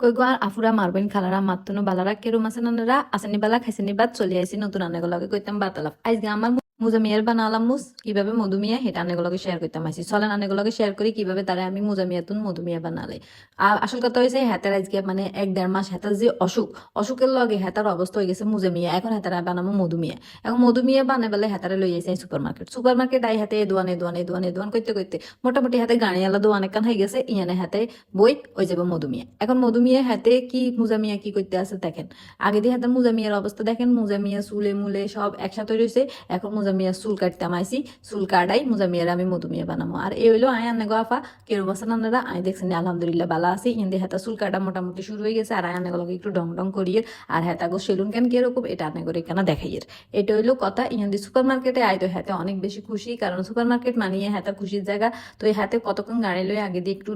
কই গো, আর আফুরা মারবেন খালারা মাত্তনো বালারা কেরো মাসে নানারা? আসেনি বালা, খাইছেনি বাদ, চলে আইসি নতুন আনে গলাকে কইতাম বাতালাপ আজকে আমার মুজামিয়ার বানালাম মুস, কীভাবে মধুমিয়া হেটা আনেগুলোকে শেয়ার করতাম আইছি। চলেন আনেগুলোকে শেয়ার করি, কীভাবে তারা আমি মুজামিয়াতুন মধুমিয়া বানালে। আর আসল কথা হয়েছে হেতার আজকে মানে এক দেড় মাস হেতার যে অসুখ, অসুখের লগে হেতার অবস্থা হয়ে গেছে মুজামিয়া এখন হেতারা বানাবো মধুমিয়া এখন মধুমিয়া বানাই বেলে হেতারে লই আইছে সুপার মার্কেট সুপার মার্কেট আই হাতে দোয়ানে দোয়ানে দোয়ানে দোয়ান করতে করতে মোটামুটি হাতে গাড়ি আলা দোয়ানে কান হয়ে গেছে, ইয়ানে হাতে বই, ওই যাবে মধুমিয়া এখন মধুমিয়া হাতে কি মুজামিয়া কি করতে আছে দেখেন। আগে দিয়ে হাতে মুজামিয়ার অবস্থা দেখেন মুজামিয়া চুলে মুলে সব একসাথে রয়েছে এখন মুজামিয়া চুল কাটতে আমাইছি চুল কাটাই মুজামিয়ার আমি মধুমিয়া বানাবো আর এই হইল আয় আনে আফা কেরো বসান আনারা আয় দেখছেন আলহামদুলিল্লাহ বালা আছে ইন্দি হাতা চুল কাটা মোটামুটি শুরু হয়ে গেছে আর আয় আনে একটু ডং ডং করিয়ে আর হেতা গো সেলুন কেন কীরকম এটা আনে করে কেন দেখাইয়ের এটা হইল কথা ইন্দি সুপার মার্কেটে আয় তো হাতে অনেক বেশি খুশি কারণ সুপার মার্কেট মানিয়ে হাতা খুশির জায়গা তো এই হাতে কতক্ষণ গাড়ি লই আগে দিয়ে একটু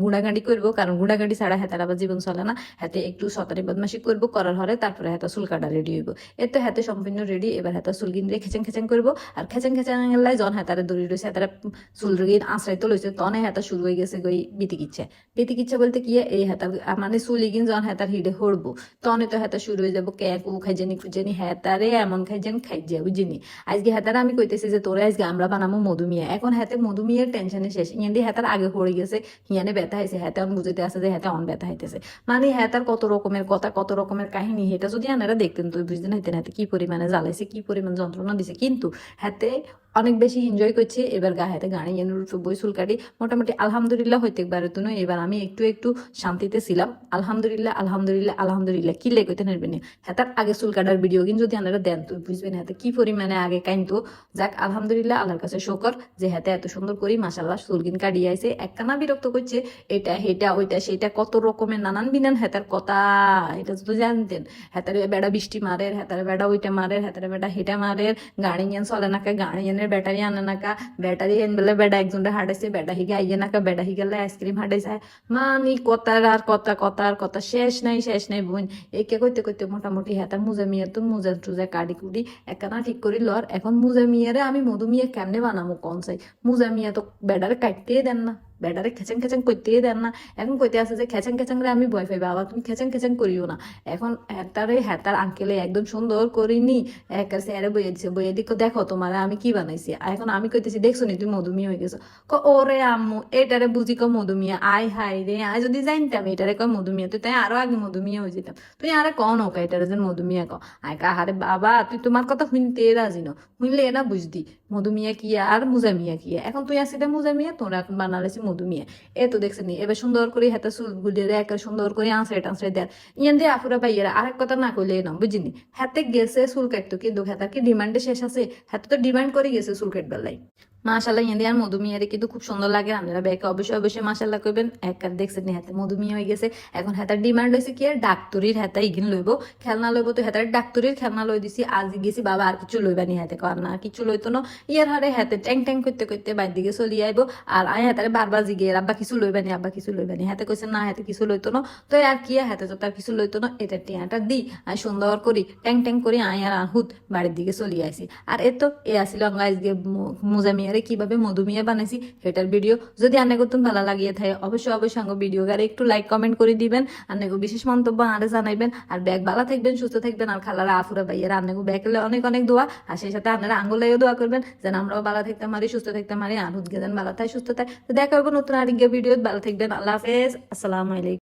গুড়াগাড়ি করব, কারণ গুড়াগাড়ি ছাড়া হাতের আবার জীবন চলে না। হাতে একটু সতারি বদমাসি করব, করার হরে তারপরে হাতে চুল কাটা রেডি হইব। এর তো হাতে সম্পূর্ণ রেডি এবার হাতে চুল কিনলে খেচেং খেচেং করব। আর খেচেং খেচেং গেলাই জন হাতারে দড়ি রয়েছে হাতারে চুল গিয়ে আশ্রয় তো লইছে, তনে হাতা শুরু হয়ে গেছে গই বিতিক ইচ্ছে বলতে কি এই হাতার মানে চুল ইগিন জন হাতার হিডে হড়বো তনে তো হাতা শুরু হয়ে যাব, কে ক্যাকু খাইজানি খুঁজানি হাতারে এমন খাইজান খাইজা বুঝিনি আজকে হাতারে আমি কইতেছি যে তোরে আজকে আমরা বানাবো মধুমিয়া। এখন হাতে মধুমিয়ার টেনশনে শেষ। ইয়ান দিয়ে আগে হয়ে গেছে, হিয়ানে ব্যথা হয়েছে হ্যাঁ অন বুঝতে আছে যে হ্যাঁ অন ব্যথা হইতেছে। মানে হাতার কত রকমের কথা, কত রকমের কাহিনী এটা যদি আনারা দেখতেন তো তুই বুঝতেন হইতেন হাতে কি পরিমাণে জ্বালাইছে, কি পরিমাণ যন্ত্রণা দিছে। কিন্তু হাতে অনেক বেশি এনজয় করছে। এবার গা হাতে গাড়ি এনে বই কাটি মোটামুটি আলহামদুলিল্লাহ হইতে পারে তো নয়। এবার আমি একটু একটু শান্তিতে ছিলাম। আলহামদুলিল্লাহ আলহামদুলিল্লাহ আলহামদুলিল্লাহ। কি লেগতে নেবেন হাতার আগে চুল কাটার ভিডিও কিন্তু যদি আপনারা দেন তো বুঝবেন হাতে কি পরিমাণে আগে কাইনতো। যাক, আলহামদুলিল্লাহ, আল্লাহর কাছে শোকর যে হাতে এত সুন্দর করি মাসাল্লাহ চুলকিন কাটিয়ে আইছে। একখানা বিরক্ত করছে, এটা হেটা ওইটা, সেটা, কত রকমের নানান বিনান হেতার কথা, এটা তো জানতেন। হেতারে বেড়া বৃষ্টি মারের হেতারে বেড়া ওইটা মারের হেতারে বেড়া হেটা মারের, গাড়ি চলে নাকা গাড়ি এনের ব্যাটারি আনে নাকা বেটারি এন বেলে বেড়া একজনটা হাঁটাইছে, বেড়া হিগে আইয়ে নাকা বেড়া হিগেলে আইসক্রিম হাঁটাইছে। মানি কথার আর কথা কথা আর কথা, শেষ নাই শেষ নাই বোন। একে কইতে কইতে মোটামুটি হেতার মুজা মিয়ার তো মুজা টুজা কাটি কুটি একখানা ঠিক করি লর এখন মুজা মিয়ারে আমি মধু মিয়া কেমনে বানাবো কন চাই? মুজা মিয়া তো বেড়ারে কাটতেই দেন না। বেটারে খেচাং খেচাং করতেই দেন না। এখন কইতে আছে যে খেচাং খেচাং রে আমি ভয় পাই, বাবা তুমি খেচাং খেচাং করিও না। এখন হেতারে, হেতার আঙ্কেলে একদম সুন্দর করিনি। একের স্যারে বইয়ে দিছে, বইয়ে দিকে দেখো তোমার আমি কি বানাইছি। এখন আমি কইতেছি, দেখছ নি, তুমি মধুমিয়া হয়ে গেছো? ক, ওরে আম্মু, এটারে বুঝি ক মধুমিয়া। আয় হাই রে, আয়, যদি জানতাম এটারে কয় মধুমিয়া তুই তাই আরও আগে মধুমিয়া হয়ে যেতাম। তুই আরে কন হোক এটারে যে মধুমিয়া ক আয় কাহারে বাবা, তুই তোমার কথা শুনতে রাজি ন। শুনলে এটা বুঝদি মধুমিয়া কি আর, মুজামিয়া কি এখন তুই আসিতে মুজামিয়া, তোরা এখন বানালেছি মধুমিয়া এ তো দেখছেন এবার সুন্দর করে হাতে চুল গুলিয়ে একে সুন্দর করে আঁচড়ে টাঁচড়ে দেয়। ইয়ান দিয়ে আফুরা ভাইয়েরা, আরেক কথা না কইলে না বুঝিনি? হাতে গেছে চুল কাটতো, কিন্তু হাতার কি ডিমান্ডে শেষ আছে। হাতে তো ডিমান্ড করে গেছে চুল কাটবার বেলায় মাশাল্লাহ ইয়ান আর মধুমিয়ারে কিন্তু খুব সুন্দর লাগে। আপনারা ব্যাকে অবশ্যই অবশ্যই মাশাল্লাহ করবেন এক কার দেখছেন হাতে মধুমিয়া হয়ে গেছে। এখন হাতার ডিমান্ড হয়েছে কি আর? ডাক্তরির হাতা ইগিন লইব। খেলনা লইব তো হাতার ডাক্তরির খেলনা লই দিছি, আজ গেছি বাবা আর কিছু লইবানি হাতে কর না কিছু লইতো না। ইয়ার হারে হাতে ট্যাং ট্যাং করতে করতে বাইর দিকে চলি আইব। আর আয় হাতারে বারবার জিগে আব্বা কিছু লইবানি আব্বা কিছু লইবানি হাতে কইছে, না, হাতে কিছু লইতো না। তো আর কি হাতে তো তার কিছু লইতো না। এটা টিয়াটা দি আর সুন্দর করি ট্যাং ট্যাং করি আয় আর আহুত বাড়ির দিকে চলি আইছি। আর এ তো, এ আসিল আজকে মুজামিয়ারে কীভাবে মধুমিয়া বানাইছি সেটার ভিডিও যদি আনে করতুন ভালো লাগিয়ে থাকে, অবশ্যই অবশ্যই সঙ্গে ভিডিও গারে একটু লাইক কমেন্ট করে দিবেন আনেগো বিশেষ মন্তব্য আরে জানাইবেন, আর ব্যাগ ভালো থাকবেন, সুস্থ থাকবেন, আর খালারা আফুরা ভাইয়েরা আনেগো ব্যাগ অনেক অনেক দোয়া, আর সেই সাথে আপনারা আঙ্গুলাইও দোয়া করবেন, যেন আমরাও ভালো থাকতে পারি সুস্থ থাকতে পারি আর হুদ গেলেন ভালো থাকে সুস্থ থাকে তো দেখা হবে নতুন আরেক ভিডিও ভালো থাকবেন, আল্লাহ হাফেজ, আসসালামু আলাইকুম।